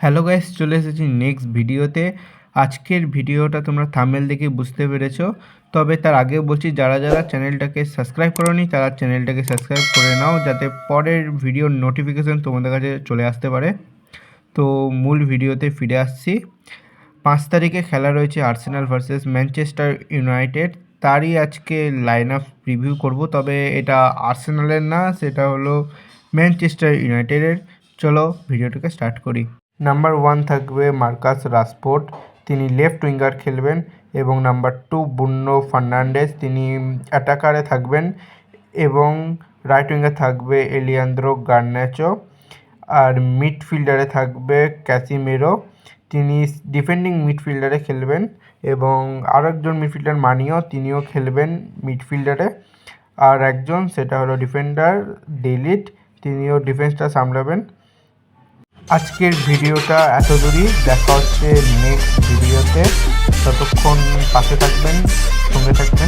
Hello guys চলে এসেছি next ভিডিওতে আজকের ভিডিওটা তোমরা থামেল দেখে বুঝতে পেরেছ। তবে তার আগে বলছি, যারা যারা চ্যানেলটাকে সাবস্ক্রাইব করোনি, তারা চ্যানেলটাকে সাবস্ক্রাইব করে নাও, যাতে পরের ভিডিওর নোটিফিকেশন তোমাদের কাছে চলে আসতে পারে। তো মূল ভিডিওতে ফিরে আসছি। পাঁচ তারিখে খেলা রয়েছে আর্সেনাল ভার্সেস ম্যানচেস্টার ইউনাইটেড তারই আজকে লাইন আপ রিভিউ করব, তবে এটা আর্সেনালের না, সেটা হলো ম্যানচেস্টার ইউনাইটেডের চলো ভিডিওটাকে স্টার্ট করি। নাম্বার ওয়ান থাকবে মার্কাস রাসপোর্ট। তিনি লেফট উইঙ্গার খেলবেন এবং নাম্বার টু বুন্নো ফার্নান্ডেস তিনি অ্যাটাকারে থাকবেন এবং রাইট উইঙ্গার থাকবে এলিয়ান্দ্রো গার্নাচো। আর মিডফিল্ডারে থাকবে ক্যাসিমেরো। তিনি ডিফেন্ডিং মিডফিল্ডারে খেলবেন এবং আরও একজন মিডফিল্ডার মানিও, তিনিও খেলবেন মিডফিল্ডারে। আর একজন, সেটা হলো ডিফেন্ডার ডেলিট, তিনিও ডিফেন্সটা সামলাবেন। আজকের ভিডিওটা এত দূরই দেখা হচ্ছে নেক্সট ভিডিওতে। ততক্ষণ পাশে থাকবেন সঙ্গে থাকবেন।